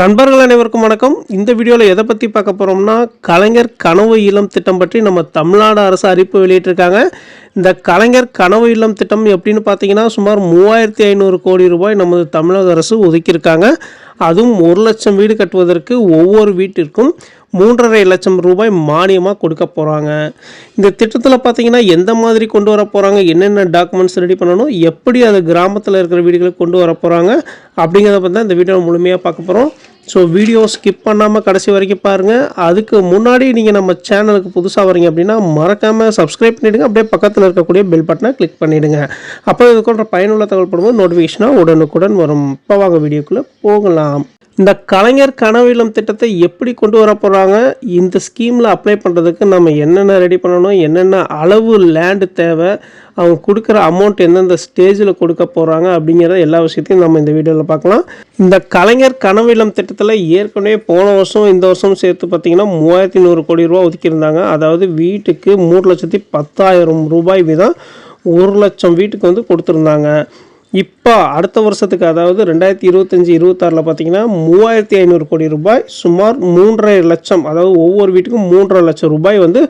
நண்பர்கள் அனைவருக்கும் வணக்கம். இந்த வீடியோவில் எதை பற்றி பார்க்க போகிறோம்னா கலைஞர் கனவு இல்லம் திட்டம் பற்றி நம்ம தமிழ்நாடு அரசு அறிவிப்பு வெளியிட்டிருக்காங்க. இந்த கலைஞர் கனவு இல்லம் திட்டம் எப்படின்னு பார்த்தீங்கன்னா சுமார் மூவாயிரத்தி ஐநூறு கோடி ரூபாய் நமது தமிழக அரசு ஒதுக்கியிருக்காங்க. அதுவும் ஒரு லட்சம் வீடு கட்டுவதற்கு ஒவ்வொரு வீட்டிற்கும் மூன்றரை லட்சம் ரூபாய் மானியமாக கொடுக்க போகிறாங்க இந்த திட்டத்தில் பார்த்தீங்கன்னா எந்த மாதிரி கொண்டு வர போகிறாங்க என்னென்ன டாக்குமெண்ட்ஸ் ரெடி பண்ணணும்? எப்படி அது கிராமத்தில் இருக்கிற வீடுகளுக்கு கொண்டு வர போகிறாங்க அப்படிங்கிறத பற்றி தான் இந்த வீடியோ முழுமையாக பார்க்க போகிறோம் ஸோ வீடியோ ஸ்கிப் பண்ணாமல் கடைசி வரைக்கும் பாருங்கள் அதுக்கு முன்னாடி நீங்கள் நம்ம சேனலுக்கு புதுசாக வரீங்க அப்படின்னா மறக்காமல் சப்ஸ்கிரைப் பண்ணிவிடுங்க அப்படியே பக்கத்தில் இருக்கக்கூடிய பெல் பட்டனை கிளிக் பண்ணிவிடுங்க அப்போ இது பயனுள்ள தகவல் போடும்போது நோட்டிஃபிகேஷனாக உடனுக்குடன் வரும். இப்போ வாங்க வீடியோக்குள்ளே போகலாம். இந்த கலைஞர் கனவு இல்லம் திட்டத்தை எப்படி கொண்டு வர போகிறாங்க இந்த ஸ்கீமில் அப்ளை பண்ணுறதுக்கு நம்ம என்னென்ன ரெடி பண்ணணும்? என்னென்ன அளவு லேண்டு தேவை? அவங்க கொடுக்குற அமௌண்ட் எந்தெந்த ஸ்டேஜில் கொடுக்க போகிறாங்க அப்படிங்கிற எல்லா விஷயத்தையும் நம்ம இந்த வீடியோவில் பார்க்கலாம். இந்த கலைஞர் கனவு இல்லம் திட்டத்தில் ஏற்கனவே போன வருஷம் இந்த வருஷம் சேர்த்து பார்த்தீங்கன்னா மூவாயிரத்தி நூறு கோடி ரூபா ஒதுக்கியிருந்தாங்க. அதாவது வீட்டுக்கு மூணு லட்சத்தி பத்தாயிரம் ரூபாய் வீதம் ஒரு லட்சம் வீட்டுக்கு வந்து கொடுத்துருந்தாங்க. இப்போ அடுத்த வருஷத்துக்கு அதாவது ரெண்டாயிரத்தி இருபத்தஞ்சி இருபத்தாறில் பார்த்தீங்கன்னா மூவாயிரத்தி ஐநூறு கோடி ரூபாய் சுமார் மூன்றரை லட்சம் அதாவது ஒவ்வொரு வீட்டுக்கும் மூன்றரை லட்சம் ரூபாய் வந்து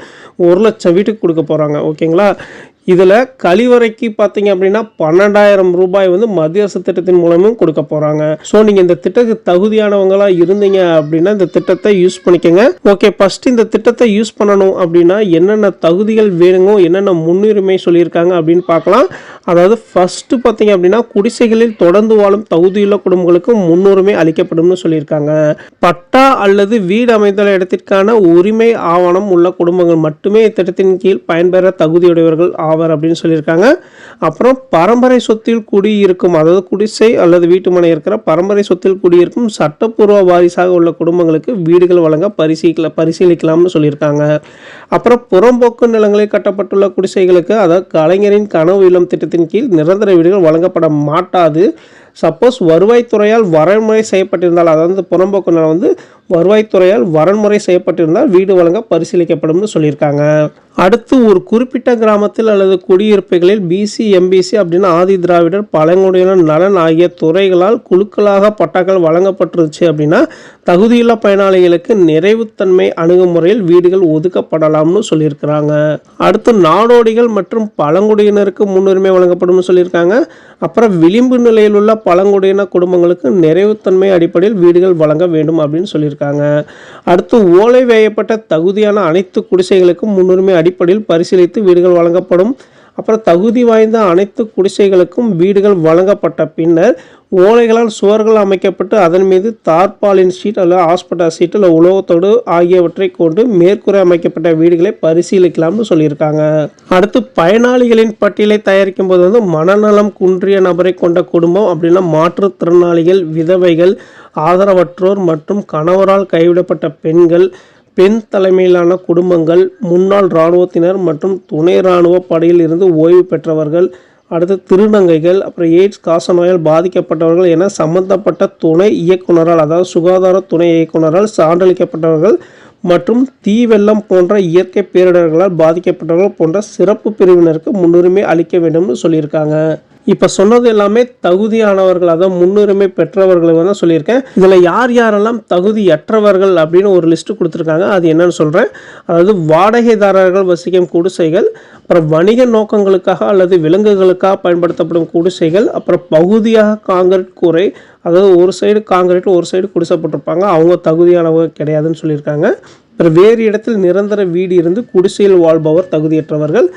ஒரு லட்சம் வீட்டுக்கு கொடுக்க போகிறாங்க ஓகேங்களா? இதில் கழிவறைக்கு பார்த்தீங்க அப்படின்னா பன்னெண்டாயிரம் ரூபாய் வந்து மத்திய அரசு திட்டத்தின் மூலமும் கொடுக்க போகிறாங்க ஸோ நீங்கள் இந்த திட்டத்துக்கு தகுதியானவங்களாக இருந்தீங்க அப்படின்னா இந்த திட்டத்தை யூஸ் பண்ணிக்கோங்க. ஓகே ஃபர்ஸ்ட் இந்த திட்டத்தை யூஸ் பண்ணணும் அப்படின்னா என்னென்ன தகுதிகள் வேணுங்க என்னென்ன முன்னுரிமை சொல்லியிருக்காங்க அப்படின்னு பார்க்கலாம். அதாவது ஃபஸ்ட்டு பார்த்தீங்க அப்படின்னா குடிசைகளில் தொடர்ந்து வாழும் தகுதியுள்ள குடும்பங்களுக்கு முன்னுரிமை அளிக்கப்படும்னு சொல்லியிருக்காங்க. பட்டா அல்லது வீடு அமைந்துள்ள இடத்திற்கான உரிமை ஆவணம் உள்ள குடும்பங்கள் மட்டுமே இத்திட்டத்தின் கீழ் பயன்பெற தகுதியுடையவர்கள் ஆவர் அப்படின்னு சொல்லியிருக்காங்க. அப்புறம் பரம்பரை சொத்தில் குடியிருக்கும் அதாவது குடிசை அல்லது வீட்டு மனை இருக்கிற பரம்பரை சொத்தில் குடியிருக்கும் சட்டப்பூர்வ வாரிசாக உள்ள குடும்பங்களுக்கு வீடுகள் வழங்க பரிசீல பரிசீலிக்கலாம்னு சொல்லியிருக்காங்க. அப்புறம் புறம்போக்கு நிலங்களில் கட்டப்பட்டுள்ள குடிசைகளுக்கு அதாவது கலைஞரின் கனவு இல்லம் திட்டத்தின் கீழ் நிரந்தர வீடுகள் வழங்கப்பட மாட்டாது. சப்போஸ் வருவாய்த்துறையால் வரைமுறை செய்யப்பட்டிருந்தால் அதாவது புறம்போக்கு நிலம் வந்து வருவாய்த்துறையால் வரன்முறை செய்யப்பட்டிருந்தால் வீடு வழங்க பரிசீலிக்கப்படும்னு சொல்லியிருக்காங்க. அடுத்து ஒரு குறிப்பிட்ட கிராமத்தில் அல்லது குடியிருப்புகளில் பிசி எம்பிசி அப்படின்னு ஆதி திராவிடர் பழங்குடியினர் நலன் ஆகிய துறைகளால் குழுக்களாக பட்டாக்கள் வழங்கப்பட்டுருச்சு அப்படின்னா தகுதியுள்ள பயனாளிகளுக்கு நிறைவுத்தன்மை அணுகுமுறையில் வீடுகள் ஒதுக்கப்படலாம்னு சொல்லியிருக்கிறாங்க. அடுத்து நாடோடிகள் மற்றும் பழங்குடியினருக்கு முன்னுரிமை வழங்கப்படும்னு சொல்லியிருக்காங்க. அப்புறம் விளிம்பு நிலையில் உள்ள பழங்குடியின குடும்பங்களுக்கு நிறைவுத்தன்மை அடிப்படையில் வீடுகள் வழங்க வேண்டும் அப்படின்னு சொல்லியிருக்காங்க. அடுத்து ஓலை வேயப்பட்ட தகுதியான அனைத்து குடிசைகளுக்கும் முன்னுரிமை அடிப்படையில் பரிசீலித்து வீடுகள் வழங்கப்படும். அப்புறம் தகுதி வாய்ந்த அனைத்து குடிசைகளுக்கும் வீடுகள் வழங்கப்பட்ட பின்னர் ஓலைகளால் சுவர்கள் அமைக்கப்பட்டு அதன் மீது தார்பாலின் ஷீட் அல்லது ஹாஸ்பிட்டல் ஷீட் அல்லது உலோகத்தோடு ஆகியவற்றை கொண்டு மேற்கூரை அமைக்கப்பட்ட வீடுகளை பரிசீலிக்கலாம்னு சொல்லியிருக்காங்க. அடுத்து பயனாளிகளின் பட்டியலை தயாரிக்கும் போது வந்து மனநலம் குன்றிய நபரை கொண்ட குடும்பம் அப்படின்னா மாற்றுத்திறனாளிகள் விதவைகள் ஆதரவற்றோர் மற்றும் கணவரால் கைவிடப்பட்ட பெண்கள் பெண் தலைமையிலான குடும்பங்கள் முன்னாள் இராணுவத்தினர் மற்றும் துணை இராணுவ படையில் இருந்து ஓய்வு பெற்றவர்கள் அடுத்து திருநங்கைகள் அப்புறம் எய்ட்ஸ் காசநோயால் பாதிக்கப்பட்டவர்கள் என சம்பந்தப்பட்ட துணை இயக்குனரால் அதாவது சுகாதார துணை இயக்குனரால் சான்றளிக்கப்பட்டவர்கள் மற்றும் தீவெல்லம் போன்ற இயற்கை பேரிடர்களால் பாதிக்கப்பட்டவர்கள் போன்ற சிறப்பு பிரிவினருக்கு முன்னுரிமை அளிக்க வேண்டும்னு சொல்லியிருக்காங்க. இப்போ சொன்னது எல்லாமே தகுதியானவர்கள் அதான் முன்னுரிமை பெற்றவர்களை தான் சொல்லியிருக்கேன். இதில் யார் யாரெல்லாம் தகுதியற்றவர்கள் அப்படின்னு ஒரு லிஸ்ட்டு கொடுத்துருக்காங்க அது என்னன்னு சொல்கிறேன் அதாவது வாடகைதாரர்கள் வசிக்கும் குடிசைகள் அப்புறம் வணிக நோக்கங்களுக்காக அல்லது விலங்குகளுக்காக பயன்படுத்தப்படும் குடிசைகள் அப்புறம் பகுதியாக காங்கிரீட் கூரை அதாவது ஒரு சைடு காங்கிரீட் ஒரு சைடு குடிசைப்பட்டிருப்பாங்க. அவங்க தகுதியானவங்க கிடையாதுன்னு சொல்லியிருக்காங்க. அப்புறம் வேறு இடத்தில் நிரந்தர வீடு இருந்து குடிசையில் வாழ்பவர் தகுதியற்றவர்கள்.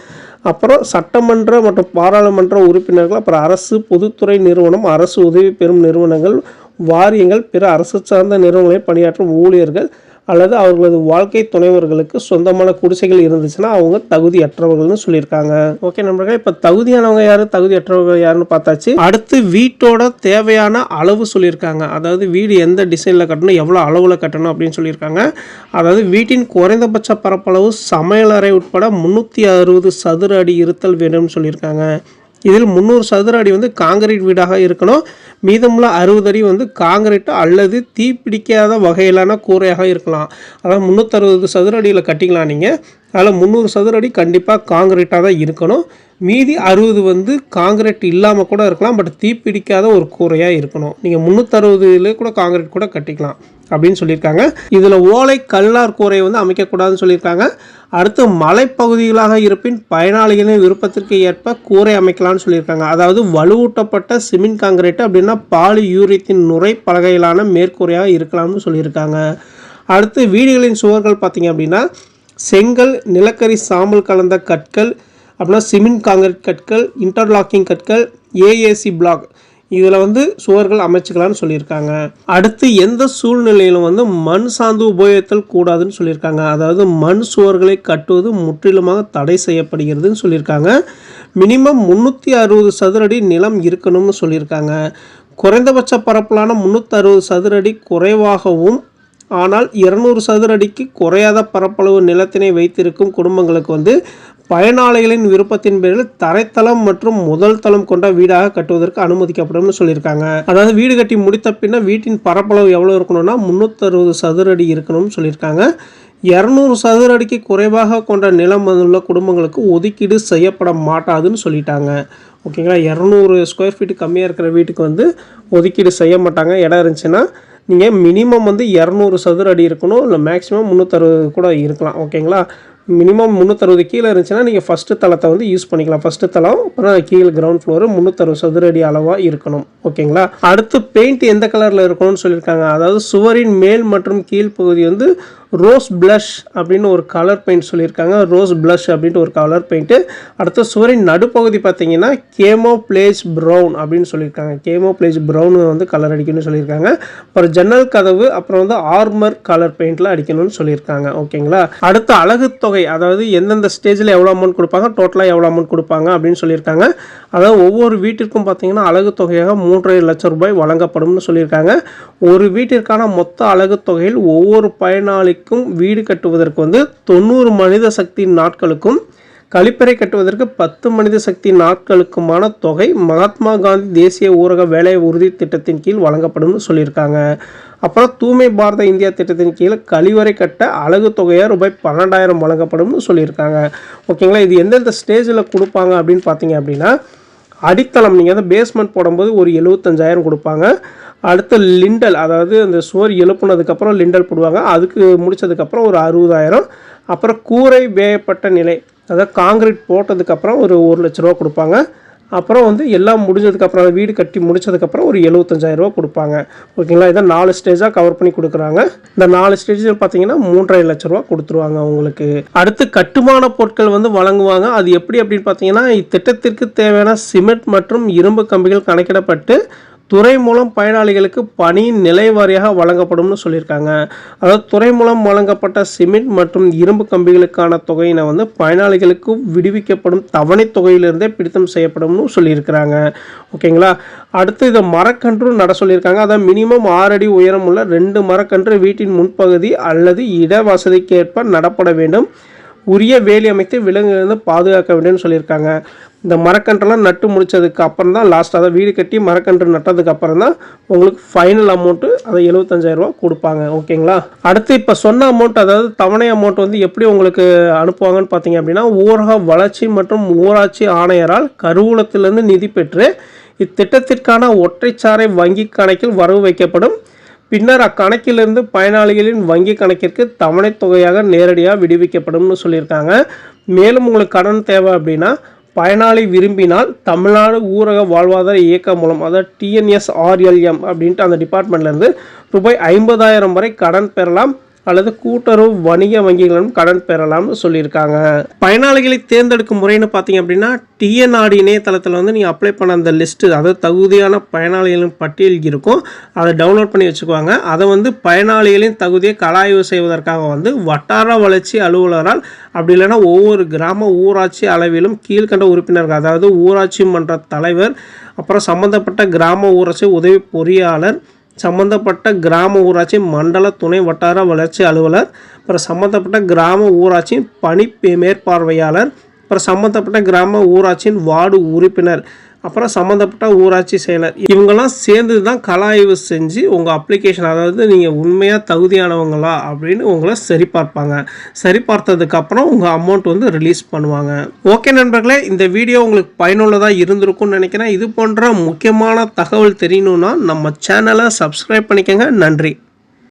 அப்புறம் சட்டமன்ற மற்றும் பாராளுமன்ற உறுப்பினர்கள் அப்புறம் அரசு பொதுத்துறை நிறுவனம் அரசு உதவி பெறும் நிறுவனங்கள் வாரியங்கள் பிற அரசு சார்ந்த நிறுவனங்களில் பணியாற்றும் ஊழியர்கள் அல்லது அவர்களது வாழ்க்கை துணைவர்களுக்கு சொந்தமான குடிசைகள் இருந்துச்சுன்னா அவங்க தகுதியற்றவர்கள்னு சொல்லியிருக்காங்க. ஓகே நண்பர்களே இப்போ தகுதியானவங்க யாரு? தகுதியற்றவர்கள் யாருன்னு பார்த்தாச்சு. அடுத்து வீட்டோட தேவையான அளவு சொல்லியிருக்காங்க. அதாவது வீடு எந்த டிசைனில் கட்டணும் எவ்வளோ அளவில் கட்டணும் அப்படின்னு சொல்லியிருக்காங்க. அதாவது வீட்டின் குறைந்தபட்ச பரப்பளவு சமையலறை உட்பட முந்நூற்றி அறுபது சதுர அடி இருத்தல் வேண்டும்னு சொல்லியிருக்காங்க. இதில் முந்நூறு சதுர அடி வந்து காங்கிரீட் வீடாக இருக்கணும். மீதமுள்ள அறுபது அடி வந்து காங்கிரீட் அல்லது தீப்பிடிக்காத வகையிலான கூரையாக இருக்கலாம். அதாவது முந்நூற்றறுபது சதுர அடியில் கட்டிக்கலாம் நீங்கள் அதில் முந்நூறு சதுர அடி கண்டிப்பாக காங்கிரீட்டாக தான் இருக்கணும். மீதி அறுபது வந்து காங்கிரீட் இல்லாமல் கூட இருக்கலாம் பட் தீப்பிடிக்காத ஒரு கூரையாக இருக்கணும். நீங்கள் முந்நூற்றறுபதுலேயே கூட காங்கிரீட் கூட கட்டிக்கலாம் அப்படின்னு சொல்லியிருக்காங்க. இதில் ஓலை கல்லார் கூரை வந்து அமைக்கக்கூடாதுன்னு சொல்லியிருக்காங்க. அடுத்து மலைப்பகுதிகளாக இருப்பின் பயனாளிகளின் விருப்பத்திற்கு ஏற்ப கூரை அமைக்கலாம்னு சொல்லியிருக்காங்க. அதாவது வலுவூட்டப்பட்ட சிமெண்ட் காங்கிரீட் அப்படின்னா பாலி யூரியத்தின் நுரை பலகையிலான மேற்கூரையாக இருக்கலாம்னு சொல்லியிருக்காங்க. அடுத்து வீடுகளின் சுவர்கள் பார்த்திங்க அப்படின்னா செங்கல் நிலக்கரி சாம்பல் கலந்த கற்கள் அப்படின்னா சிமெண்ட் காங்கிரீட் கற்கள் இன்டர்லாக்கிங் கற்கள் ஏஏசி பிளாக் இதில் வந்து சுவர்கள் அமைச்சுக்கலாம்னு சொல்லியிருக்காங்க. அடுத்து எந்த சூழ்நிலையிலும் வந்து மண் சார்ந்து உபயோகித்தல் கூடாதுன்னு சொல்லியிருக்காங்க. அதாவது மண் சுவர்களை கட்டுவது முற்றிலுமாக தடை செய்யப்படுகிறதுன்னு சொல்லியிருக்காங்க. மினிமம் முந்நூற்றி அறுபது சதுரடி நிலம் இருக்கணும்னு சொல்லியிருக்காங்க. குறைந்தபட்ச பரப்பலான முந்நூற்றி அறுபது சதுரடி குறைவாகவும் ஆனால் இருநூறு சதுர அடிக்கு குறையாத பரப்பளவு நிலத்தினை வைத்திருக்கும் குடும்பங்களுக்கு வந்து பயனாளிகளின் விருப்பத்தின் பேரில் தரைத்தளம் மற்றும் முதல் தளம் கொண்ட வீடாக கட்டுவதற்கு அனுமதிக்கப்படும்னு சொல்லியிருக்காங்க. அதாவது வீடு கட்டி முடித்த பின்ன வீட்டின் பரப்பளவு எவ்வளோ இருக்கணும்னா முந்நூற்றறுபது சதுர அடி இருக்கணும்னு சொல்லியிருக்காங்க. இரநூறு சதுர அடிக்கு குறைவாக கொண்ட நிலம் உள்ள குடும்பங்களுக்கு ஒதுக்கீடு செய்யப்பட மாட்டாதுன்னு சொல்லிட்டாங்க. ஓகேங்களா? இரநூறு ஸ்கொயர் ஃபீட்டு கம்மியாக இருக்கிற வீட்டுக்கு வந்து ஒதுக்கீடு செய்ய மாட்டாங்க. இடம் இருந்துச்சுன்னா நீங்கள் மினிமம் வந்து இரநூறு சதுர அடி இருக்கணும் இல்லை மேக்ஸிமம் முந்நூற்றறுபது கூட இருக்கலாம் ஓகேங்களா மினிமம் முந்நூற்றறுபது கீழே இருந்துச்சுன்னா நீங்கள் ஃபஸ்ட்டு தளத்தை வந்து யூஸ் பண்ணிக்கலாம். ஃபஸ்ட்டு தளம் அப்புறம் கீழே கிரவுண்ட் ஃப்ளோரு முந்நூற்றறுபது சதுர அடி அளவாக இருக்கணும் ஓகேங்களா அடுத்து பெயிண்ட் எந்த கலரில் இருக்கணும்னு சொல்லியிருக்காங்க. அதாவது சுவரின் மேல் மற்றும் கீழ் பகுதி வந்து ரோஸ் ப்ளஷ் அப்படின்னு ஒரு கலர் பெயிண்ட் சொல்லியிருக்காங்க. ரோஸ் ப்ளஷ் அப்படின்ட்டு ஒரு கலர் பெயிண்ட்டு அடுத்த சுவரின் நடுப்பகுதி பார்த்தீங்கன்னா கேமோ பிளேஸ் ப்ரௌன் அப்படின்னு சொல்லியிருக்காங்க. கேமோ பிளேஸ் ப்ரௌன் வந்து கலர் அடிக்கணும்னு சொல்லியிருக்காங்க. அப்புறம் ஜன்னல் கதவு அப்புறம் வந்து ஆர்மர் கலர் பெயிண்டில் அடிக்கணும்னு சொல்லியிருக்காங்க. ஓகேங்களா அடுத்த அழகு தொகை அதாவது எந்தெந்த ஸ்டேஜில் எவ்வளோ அமௌண்ட் கொடுப்பாங்க டோட்டலாக எவ்வளோ அமௌண்ட் கொடுப்பாங்க அப்படின்னு சொல்லியிருக்காங்க. அதாவது ஒவ்வொரு வீட்டிற்கும் பார்த்தீங்கன்னா அழகு தொகையாக மூன்றரை லட்சம் ரூபாய் வழங்கப்படும்னு சொல்லியிருக்காங்க. ஒரு வீட்டிற்கான மொத்த அழகு தொகையில் ஒவ்வொரு வரைக்கும் வீடு கட்டுவதற்கு வந்து தொண்ணூறு மனித சக்தி நாட்களுக்கும் கழிப்பறை கட்டுவதற்கு பத்து மனித சக்தி நாட்களுக்குமான தொகை மகாத்மா காந்தி தேசிய ஊரக வேலை உறுதி திட்டத்தின் கீழ் வழங்கப்படும்னு சொல்லியிருக்காங்க. அப்புறம் தூய்மை பாரத இந்தியா திட்டத்தின் கீழ் கழிவறை கட்ட அழகு தொகையாக ரூபாய் பன்னெண்டாயிரம் வழங்கப்படும்னு சொல்லியிருக்காங்க. ஓகேங்களா? இது எந்தெந்த ஸ்டேஜில் கொடுப்பாங்க அப்படின்னு பார்த்தீங்க அப்படின்னா அடித்தளம் நீங்கள் வந்து பேஸ்மெண்ட் போடும்போது ஒரு எழுபத்தஞ்சாயிரம் கொடுப்பாங்க. அடுத்து லிண்டல் அதாவது அந்த சுவர் எழுப்புனதுக்கப்புறம் லிண்டல் போடுவாங்க. அதுக்கு முடிச்சதுக்கப்புறம் ஒரு அறுபதாயிரம். அப்புறம் கூரை வேயப்பட்ட நிலை அதாவது காங்கிரீட் போட்டதுக்கப்புறம் ஒரு ஒரு லட்ச ரூபா கொடுப்பாங்க. அப்புறம் வந்து எல்லாம் முடிஞ்சதுக்கப்புறம் அந்த வீடு கட்டி முடிச்சதுக்கப்புறம் ஒரு எழுபத்தஞ்சாயிரரூபா கொடுப்பாங்க. ஓகேங்களா? இதை நாலு ஸ்டேஜாக கவர் பண்ணி கொடுக்குறாங்க. இந்த நாலு ஸ்டேஜில் பார்த்தீங்கன்னா மூன்றரை லட்ச ரூபா கொடுத்துருவாங்க அவங்களுக்கு. அடுத்து கட்டுமான பொருட்கள் வந்து வழங்குவாங்க. அது எப்படி அப்படின்னு பார்த்தீங்கன்னா இத்திட்டத்திற்கு தேவையான சிமெண்ட் மற்றும் இரும்பு கம்பிகள் கணக்கிடப்பட்டு துறை மூலம் பயனாளிகளுக்கு பணியின் நிலை வாரியாக வழங்கப்படும்னு சொல்லியிருக்காங்க. அதாவது துறை மூலம் வழங்கப்பட்ட சிமெண்ட் மற்றும் இரும்பு கம்பிகளுக்கான தொகையினை வந்து பயனாளிகளுக்கு விடுவிக்கப்படும் தவணை தொகையிலிருந்தே பிடித்தம் செய்யப்படும்னு சொல்லியிருக்கிறாங்க. ஓகேங்களா? அடுத்து இதை மரக்கன்று நட சொல்லியிருக்காங்க. அதாவது மினிமம் ஆறு அடி உயரம் உள்ள ரெண்டு மரக்கன்று வீட்டின் முன்பகுதி அல்லது இட வசதிக்கேற்ப நடப்பட வேண்டும். உரிய வேலி அமைத்து விலங்குகளிலிருந்து பாதுகாக்க வேண்டும்னு சொல்லியிருக்காங்க. இந்த மரக்கன்றெல்லாம் நட்டு முடிச்சதுக்கு அப்புறம் தான் லாஸ்ட் அதை வீடு கட்டி மரக்கன்று நட்டதுக்கு அப்புறம் தான் உங்களுக்கு ஃபைனல் அமௌண்ட்டு அதை 75000 ரூபா கொடுப்பாங்க. ஓகேங்களா அடுத்து இப்போ சொன்ன அமௌண்ட் அதாவது தவணை அமௌண்ட் வந்து எப்படி உங்களுக்கு அனுப்புவாங்கன்னு பார்த்தீங்க அப்படின்னா ஊரக வளர்ச்சி மற்றும் ஊராட்சி ஆணையரால் கருவூலத்திலிருந்து நிதி பெற்று இத்திட்டத்திற்கான ஒற்றைச்சாரை வங்கி கணக்கில் வரவு வைக்கப்படும். பின்னர் அக்கணக்கிலிருந்து பயனாளிகளின் வங்கி கணக்கிற்கு தவணைத் தொகையாக நேரடியாக விடுவிக்கப்படும்னு சொல்லியிருக்காங்க. மேலும் உங்களுக்கு கடன் தேவை அப்படின்னா பயனாளி விரும்பினால் தமிழ்நாடு ஊரக வாழ்வாதார இயக்கம் மூலம் அதாவது டிஎன்எஸ்ஆர்எல்எம் அப்படின்ட்டு அந்த டிபார்ட்மெண்ட்லேருந்து ரூபாய் ஐம்பதாயிரம் வரை கடன் பெறலாம். அல்லது கூட்டுறவு வணிக வங்கிகளும் கடன் பெறலாம்னு சொல்லியிருக்காங்க. பயனாளிகளை தேர்ந்தெடுக்கும் முறைன்னு பார்த்தீங்க அப்படின்னா டிஎன்ஆர்டி இணையதளத்தில் வந்து நீங்கள் அப்ளை பண்ண அந்த லிஸ்ட்டு அதாவது தகுதியான பயனாளிகளின் பட்டியல் இருக்கும். அதை டவுன்லோட் பண்ணி வச்சுக்குவாங்க. அதை வந்து பயனாளிகளின் தகுதியை கலாய்வு செய்வதற்காக வந்து வட்டார வளர்ச்சி அலுவலரால் அப்படி இல்லைன்னா ஒவ்வொரு கிராம ஊராட்சி அளவிலும் கீழ்கண்ட உறுப்பினர்கள் அதாவது ஊராட்சி மன்ற தலைவர் அப்புறம் சம்பந்தப்பட்ட கிராம ஊராட்சி உதவி பொறியாளர் சம்பந்தப்பட்ட கிராம ஊராட்சி மண்டல துணை வட்டார வளர்ச்சி அலுவலர் அப்புறம் சம்பந்தப்பட்ட கிராம ஊராட்சியின் பணி மேற்பார்வையாளர் அப்புறம் சம்மந்தப்பட்ட கிராம ஊராட்சியின் வார்டு உறுப்பினர். அப்புறம் சம்மந்தப்பட்ட ஊராட்சி செயலர். இவங்கெல்லாம் சேர்ந்து தான் கலாய்வு செஞ்சு உங்கள் அப்ளிகேஷன் அதாவது நீங்கள் உண்மையாக தகுதியானவங்களா அப்படின்னு உங்களை சரிபார்ப்பாங்க. சரிபார்த்ததுக்கப்புறம் உங்கள் அமௌண்ட் வந்து ரிலீஸ் பண்ணுவாங்க. ஓகே நண்பர்களே இந்த வீடியோ உங்களுக்கு பயனுள்ளதாக இருந்திருக்கும்னு நினைக்கிறேன். இது போன்ற முக்கியமான தகவல் தெரியணும்னா நம்ம சேனலை சப்ஸ்கிரைப் பண்ணிக்கோங்க. நன்றி.